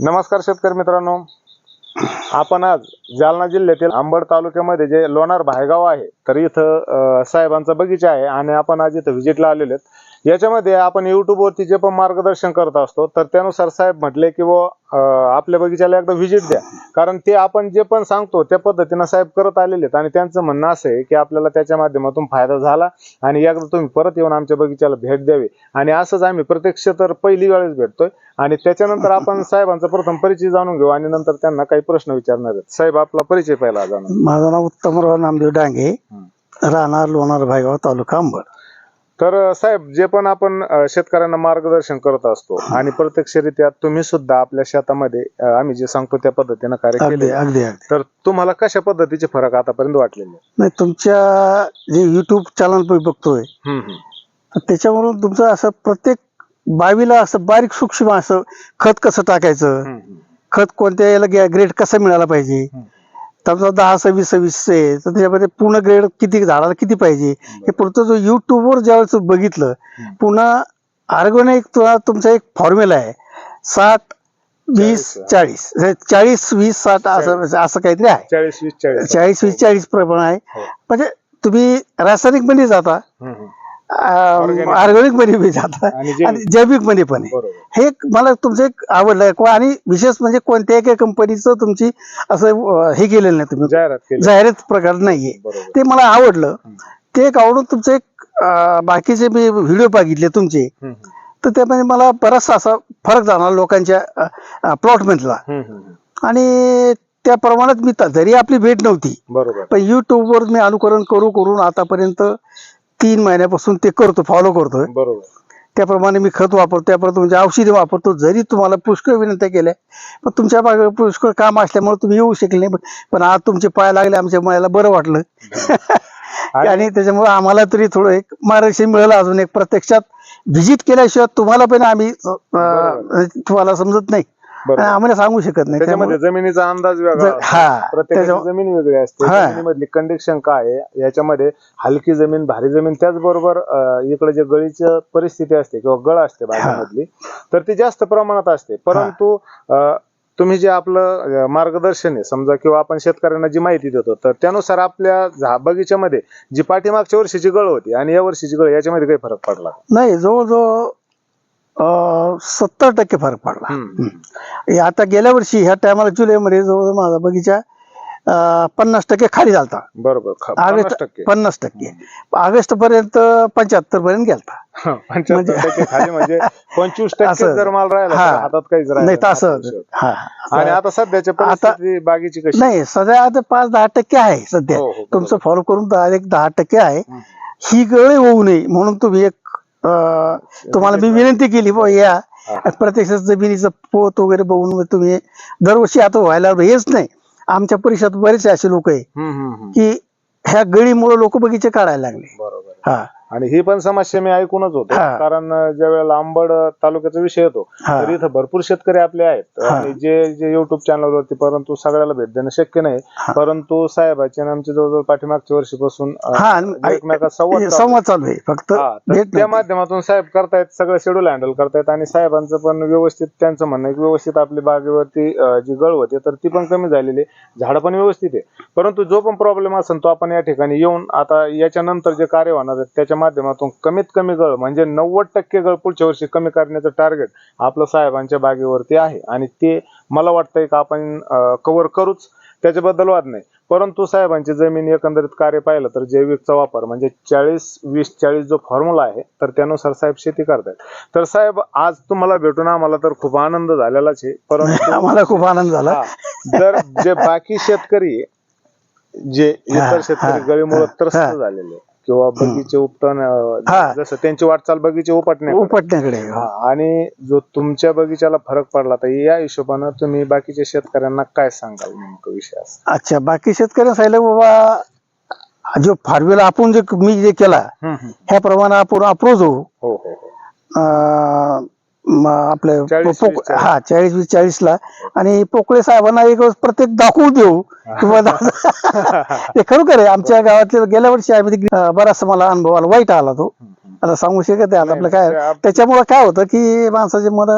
नमस्कार शेतकरी मित्रांनो. आपण आज जालना जिल्ह्यातील अंबड तालुक्यामध्ये जे लोणार भायगाव आहे तर इथं साहेबांचा बगीचा आहे आणि आपण आज इथं व्हिजिटला आलेले आहेत. याच्यामध्ये आपण युट्यूबवरती जे पण मार्गदर्शन करत असतो तर त्यानुसार साहेब म्हटले की व आपल्या बगीच्याला एकदा व्हिजिट द्या. कारण ते आपण जे पण सांगतो त्या पद्धतीनं साहेब करत आलेले आहेत. आणि त्यांचं म्हणणं असं आहे की आपल्याला त्याच्या माध्यमातून फायदा झाला आणि एकदा तुम्ही परत येऊन आमच्या बगीच्याला भेट द्यावी. आणि असंच आम्ही प्रत्यक्ष तर पहिली वेळेस भेटतोय. आणि त्याच्यानंतर आपण साहेबांचा प्रथम परिचय जाणून घेऊ आणि नंतर त्यांना काही प्रश्न विचारणार आहेत. साहेब आपला परिचय पहिला जाणून माझं नाव उत्तमराव नामदेव डांगे. राहणार लोणार भायगाव तालुका अंबड. तर साहेब जे पण आपण अं, शेतकऱ्यांना मार्गदर्शन करत असतो आणि प्रत्यक्षरित्या तुम्ही सुद्धा आपल्या शेतामध्ये अं, आम्ही जे सांगतो त्या पद्धतीनं कार्य अगदी केले अगदी अगदी. तर तुम्हाला कशा पद्धतीचे फरक आतापर्यंत वाटलेले नाही तुमच्या जे युट्यूब चॅनल बघतोय हम्म, हम्म. तर त्याच्यावरून तुमचं असं प्रत्येक बावीला असं बारीक सूक्ष्म असं खत कसं टाकायचं? हम्म, हम्म. खत कोणत्या याला ग्रेड कसा मिळाला पाहिजे? समजा दहा सव्वीस सव्वीस आहे तर त्याच्यामध्ये पूर्ण ग्रेड किती झाडाला किती पाहिजे? हे पुढचं जो युट्यूबवर ज्यावेळेस बघितलं पुन्हा ऑर्गॅनिक तुमचा एक फॉर्म्युला आहे. साठ वीस चाळीस. चाळीस. वीस साठ असं असं काहीतरी आहे. चाळीस वीस चाळीस. वीस चाळीस प्रमाण आहे. हो. म्हणजे तुम्ही रासायनिकमध्ये जाता. ऑर्गॅनिकमध्ये बी जाता आणि जैविक. मध्ये पण आहे. हे मला तुमचं एक आवडलं. आणि विशेष म्हणजे कोणत्याही काही कंपनीचं तुमची असं हे केलेलं नाही तुम्ही. जाहिरात प्रकार नाहीये. ते मला आवडलं. ते एक आवडून तुमचं एक बाकीचे मी व्हिडिओ बघितले तुमचे. तर त्यामध्ये मला बराचसा असा फरक जाणवला लोकांच्या प्लॉट मधला. आणि त्या प्रमाणात मी जरी आपली भेट नव्हती बरोबर. पण युट्यूबवर मी अनुकरण करू करून आतापर्यंत तीन महिन्यापासून ते करतो फॉलो करतोय. बरोबर. त्याप्रमाणे मी खत वापरतो त्याप्रमाणे तुमचे औषधी वापरतो जरी तुम्हाला पुष्कळ विनंत्या केल्या पण तुमच्या मागे पुष्कळ काम असल्यामुळे तुम्ही येऊ शकले नाही. पण आज तुमचे पाय लागले आमच्या मला बरं वाटलं. आणि? त्याच्यामुळे आम्हाला तरी थोडं एक मार्गदर्शन मिळालं अजून एक प्रत्यक्षात. व्हिजिट केल्याशिवाय तुम्हाला पण आम्ही तुम्हाला समजत नाही. आम्हाला सांगू शकत नाही त्याच्यामध्ये जमिनीचा अंदाज वेगळा ज- हा, असतो. प्रत्येकाची त्याच्या- जमीन वेगळी असते. हा. जमिनीमधली कंडिशन काय आहे याच्यामध्ये हलकी जमीन भारी जमीन त्याचबरोबर अं, इकडे जे गळीची परिस्थिती असते किंवा गळ असते भागामधली तर ती जास्त प्रमाणात असते. परंतु अं, तुम्ही जे आपलं अं, मार्गदर्शन आहे समजा किंवा आपण शेतकऱ्यांना जी माहिती देतो तर त्यानुसार आपल्या झा- बगीच्यामध्ये जी पाठीमागच्या वर्षीची गळ होती आणि या वर्षीची गळ याच्यामध्ये काही फरक पडला? नाही जवळजवळ सत्तर टक्के फरक पडला आता गेल्या वर्षी ह्या टायमाला जुलैमध्ये जवळ माझा बगीचा पन्नास टक्के खाली झालता बरोबर ऑगस्ट टक्के पन्नास टक्के ऑगस्ट पर्यंत पंच्याहत्तर पर्यंत गेलता खाली म्हणजे पंचवीस टक्के असं. जर माल राहिला तर. हातात काहीच राहिलं नाही. तसं. हा आणि आता सध्याच्या परिस्थिती बागेची कशी नाही सध्या आता पाच दहा टक्के आहे सध्या हो, हो. तुमचं फॉलो करून एक दहा टक्के आहे. ही गळ होऊ नये म्हणून तुम्ही एक अं, तुम्हाला मी विनंती केली बुवा या. प्रत्यक्ष जमिनीचं पोत वगैरे बघून तुम्ही दरवर्षी आता व्हायला हेच नाही. आमच्या परिसरात बरेचसे असे लोक आहे हम्म, हम्म, हम्म. की ह्या गळीमुळे लोक बगीचे काढायला लागले. बरोबर. हा. आणि ही पण समस्या मी ऐकूनच होतो हा. कारण ज्या वेळेला आंबड तालुक्याचा विषय येतो हा. तर इथं भरपूर शेतकरी आपले आहेत हा. आणि जे जे युट्यूब चॅनलवरती परंतु सगळ्याला भेट देणं शक्य नाही परंतु साहेबाचे आणि आमचे जवळजवळ पाठीमागच्या वर्षीपासून अं, हा आणि- एकमेकात संवाद चालू. संवाद चालू आहे फक्त हा, तर भेट त्या. माध्यमातून साहेब करतायत सगळं शेड्यूल हँडल करतायत आणि साहेबांचं पण व्यवस्थित त्यांचं म्हणणं आहे की व्यवस्थित आपली बागेवरती अं, जी गळ होते तर ती पण कमी झालेली आहे झाडं पण व्यवस्थित आहे परंतु जो पण प्रॉब्लेम असेल तो आपण या ठिकाणी येऊन आता याच्यानंतर जे कार्य होणार आहे त्याच्या माध्यमातून कमीत कमी गळ म्हणजे नव्वद टक्के गळ पुढच्या वर्षी कमी करण्याचं टार्गेट आपलं साहेबांच्या बागेवरती आहे. आणि ते मला वाटतंय का आपण कव्हर करूच. त्याच्याबद्दल वाद नाही. परंतु साहेबांची जमीन एकंदरीत कार्य पाहिलं तर जैविकचा वापर म्हणजे चाळीस वीस चाळीस जो फॉर्म्युला आहे तर त्यानुसार साहेब शेती करतायत. तर साहेब आज तुम्हाला भेटून आम्हाला तर खूप आनंद झालेलाच आहे. परंतु आम्हाला खूप आनंद झाला. जर जे बाकी शेतकरी जे इतर शेतकरी गळीमुळे त्रस्त. झालेले किंवा बगीचे उपटण हा. जसं त्यांची वाटचाल बगीचे उपटणे उपटण्याकडे आणि जो तुमच्या बगीच्याला फरक पडला तर या हिशोबानं तुम्ही बाकीच्या शेतकऱ्यांना काय सांगाल नेमकं विषय असं? अच्छा बाकी शेतकऱ्यांना सांगितलं बाबा जो फॉर्म्युला आपण जे मी जे केला हम्म, हम्म. ह्याप्रमाणे आपण अप्रोच होऊ हो हो हो. अं, म आपले 40, पोक- 20, हा चाळीस वीस चाळीस ला आणि पोकळे साहेबांना एक वेळेस प्रत्येक दाखवू देऊ. किंवा ते खरोखर आहे. आमच्या गावातले गेल्या वर्षी आम्ही अं, बराचसा मला अनुभव आला. वाईट आला तो. आता सांगू शकत नाही. आता आपलं काय नाही, आप- त्याच्यामुळे काय होतं की माणसाचे मन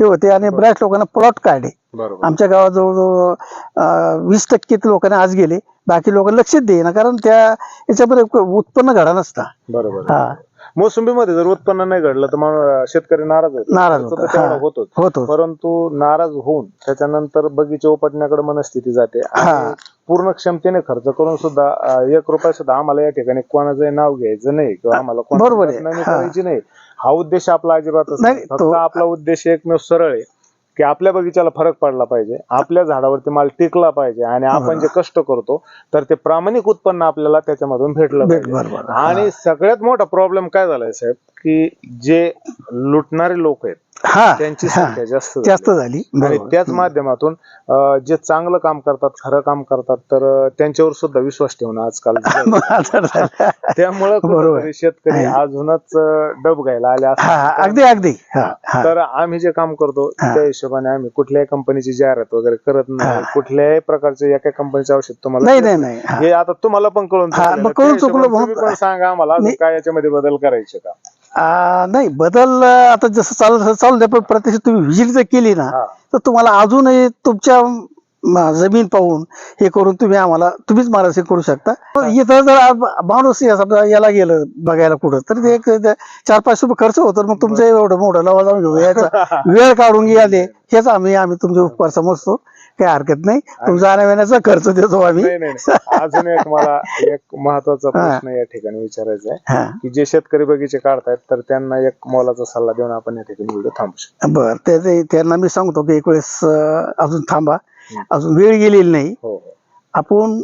हे होते आणि बऱ्याच लोकांना प्लॉट काढले. बरोबर. आमच्या गावात जवळजवळ अं, वीस टक्के लोकांना आज गेले. बाकी लोक लक्षच देईना कारण त्या याच्यामध्ये उत्पन्न घडा नसता. बरोबर. हा. मोसंबीमध्ये जर उत्पन्न नाही घडलं तर मग शेतकरी नाराज होतो नाराज होतो. तर तेवढं हा. होतोच होतो परंतु नाराज होऊन त्याच्यानंतर बगीचे उपटण्याकडे मनस्थिती जाते हा. आणि पूर्ण क्षमतेने खर्च करून सुद्धा अं, एक रुपया सुद्धा आम्हाला या ठिकाणी कोणाचं नाव घ्यायचं नाही किंवा आम्हाला कोणाची बरोबर आहे. बदनामी हा. करायची नाही हा उद्देश आपला अजिबातच नाही, नाही फक्त तो- आपला उद्देश एकमेव सरळ आहे की आपल्या बगीच्याला फरक पडला पाहिजे आपल्या झाडावरती माल टिकला पाहिजे आणि आपण जे कष्ट करतो तर ते प्रामाणिक उत्पन्न आपल्याला त्याच्यामधून भेटलं भेट पाहिजे. आणि सगळ्यात मोठा प्रॉब्लेम काय झालाय साहेब की जे लुटणारे लोक आहेत हा त्यांची हा. संख्या जास्त झाली. जास्त झाली आणि बरोबर. त्याच माध्यमातून अं, जे चांगलं काम करतात खरं काम करतात तर अं, त्यांच्यावर सुद्धा विश्वास ठेवणं आजकाल मग आता झालं. त्यामुळं बरोबर. कुठेतरी शेतकरी अजूनच अं, डब घ्यायला आले हा. हा, अगदी अगदी हा हा तर आम्ही जे काम करतो हा. त्या हिशोबाने आम्ही कुठल्याही कंपनीची जाहिरात वगैरे करत नाही हा. कुठल्याही प्रकारचे एका कंपनीचे औषध तुम्हाला नाही नाही नाही हा. हे आता तुम्हाला पण कळून हा. मग कळून हिशोबाने चुकलं तुम्ही पण सांगा आम्हाला अजून नाही. काय याच्यामध्ये बदल करायचे का आ, नाही बदल अं, आता जसं चालू तसं चालू द्या पण प्रत्यक्ष तुम्ही व्हिजिट जर केली ना. तर तुम्हाला अजूनही तुमच्या जमीन पाहून हे करून तुम्ही आम्हाला तुम्हीच मार्गदर्शन करू शकता. इथं जर माणूस याला गेलं बघायला कुठं तर ते एक चार पाचशे रुपये खर्च होतो मग तुमचं एवढं मोठं लवा जाऊन घेऊ याचा वेळ काढून घ्याले हेच आम्ही आम्ही तुमचे उपकार समजतो काही हरकत नाही. तुमचा खर्च देतो आम्ही. नाही नाही नाही. अजून एक मला एक महत्त्वाचा प्रश्न या ठिकाणी विचारायचा आहे हा. की जे शेतकरी बगीचे काढतायत तर त्यांना एक मोलाचा सल्ला देऊन आपण या ठिकाणी व्हिडिओ थांबू शकतो. बर त्याचे त्यांना मी सांगतो की एक वेळेस अं, अजून थांबा. अजून वेळ गेलेली नाही. हो हो. आपण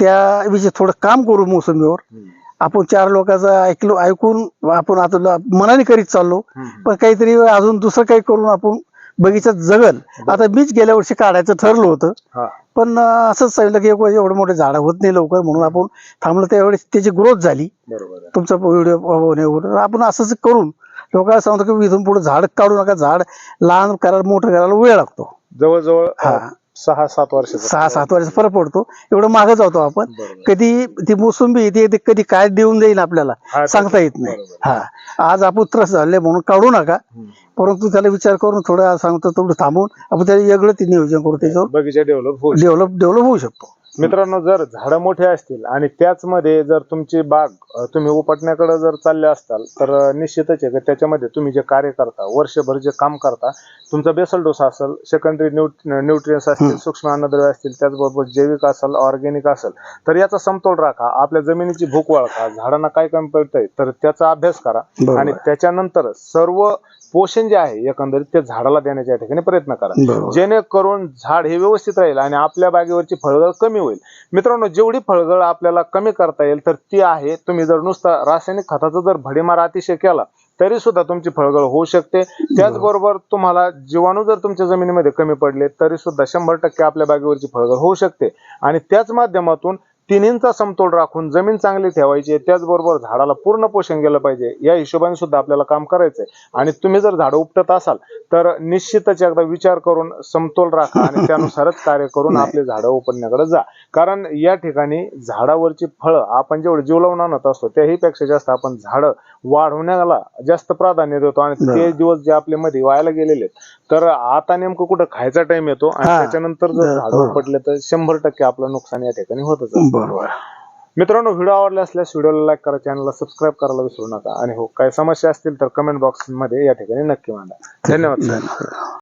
त्या विषयी थोडं काम करू मोसंबीवर. हम्म. आपण चार लोकांचं ऐकलो ऐकून आपण आता ल- मनाने करीत चाललो. हम्म. पण काहीतरी अजून दुसरं काही करून आपण बगीचात जगल. आता मीच गेल्या वर्षी काढायचं ठरलं होतं. पण असंच सांगितलं की एवढं मोठे झाडं होत नाही लवकर. म्हणून आपण थांबलो त्यावेळेस त्याची ग्रोथ झाली. तुमचा व्हिडिओ आपण असंच करून लोकांना सांगतो की इथून पुढे झाड काढू नका. झाड लहान करायला मोठं करायला वेळ लागतो. जवळजवळ हा. सहा सात वर्षाचा सहा सात वर्ष फरक पडतो. एवढं मागं जातो आपण. कधी ती मोसंबी येते ते कधी काय देऊन देईन आपल्याला सांगता येत नाही. हा. आज आपण त्रस्त झाले म्हणून काढू नका. परंतु त्याला विचार करून थोडं सांगतो थोडं थांबून आपण त्याला वेगळं ते नियोजन करू त्याच्यावर डेव्हलप डेव्हलप डेव्हलप होऊ शकतो. मित्रांनो जर झाडं मोठे असतील आणि त्याच मध्ये जर तुमची बाग अ, तुम्ही उपटण्याकडे जर चालले असताल तर अ, निश्चितच आहे की त्याच्यामध्ये तुम्ही जे कार्य करता वर्षभर जे काम करता तुमचा बेसल डोस असेल सेकंडरी न्यूट्रियन्स असतील सूक्ष्म अन्नद्रव्य असतील त्याचबरोबर जैविक असेल ऑर्गॅनिक असेल तर याचा समतोल राखा आपल्या जमिनीची भूक वळखा झाडांना काय कमी पडतंय तर त्याचा अभ्यास करा. बरोबर. आणि त्याच्यानंतर सर्व पोषण जे आहे एकंदरीत ते झाडाला देण्याच्या ठिकाणी प्रयत्न करा. बरोबर. जेणेकरून झाड हे व्यवस्थित राहील आणि आपल्या बागेवरची फळगळ कमी होईल. मित्रांनो जेवढी फळगळ आपल्याला कमी करता येईल तर ती आहे तुम्ही जर नुसता रासायनिक खताचा जर भडीमार अतिशय केला तरी सुद्धा तुमची फळगळ होऊ शकते. त्याचबरोबर तुम्हाला जीवाणू जर तुमच्या जमिनीमध्ये कमी पडले तरी सुद्धा शंभर टक्के आपल्या बागेवरची फळगळ होऊ शकते. आणि त्याच माध्यमातून तिन्हींचा समतोल राखून जमीन चांगली ठेवायची. त्याचबरोबर झाडाला पूर्ण पोषण गेलं पाहिजे या हिशोबाने सुद्धा आपल्याला काम करायचंय आणि तुम्ही जर झाडं उपटत असाल तर निश्चितच एकदा विचार करून समतोल राखा आणि त्यानुसारच कार्य करून आपले झाडं उपटण्याकडे जा कारण या ठिकाणी झाडावरची फळं आपण जेवढे जीव लावून आणत असतो त्याहीपेक्षा जास्त आपण झाडं वाढवण्याला जास्त प्राधान्य देतो आणि ते दिवस जे आपल्या मध्ये व्हायला गेलेले तर आता नेमकं कुठं खायचा टाइम येतो आणि. त्याच्यानंतर जर झाडं हो. उपटले तर शंभर टक्के आपलं नुकसान या ठिकाणी होतच. बरोबर. मित्रांनो व्हिडिओ आवडला असल्यास व्हिडिओला लाईक करा चॅनलला सबस्क्राईब करायला विसरू नका. आणि हो काही समस्या असतील तर कमेंट बॉक्समध्ये या ठिकाणी नक्की मांडा. धन्यवाद सर. धन्यवाद.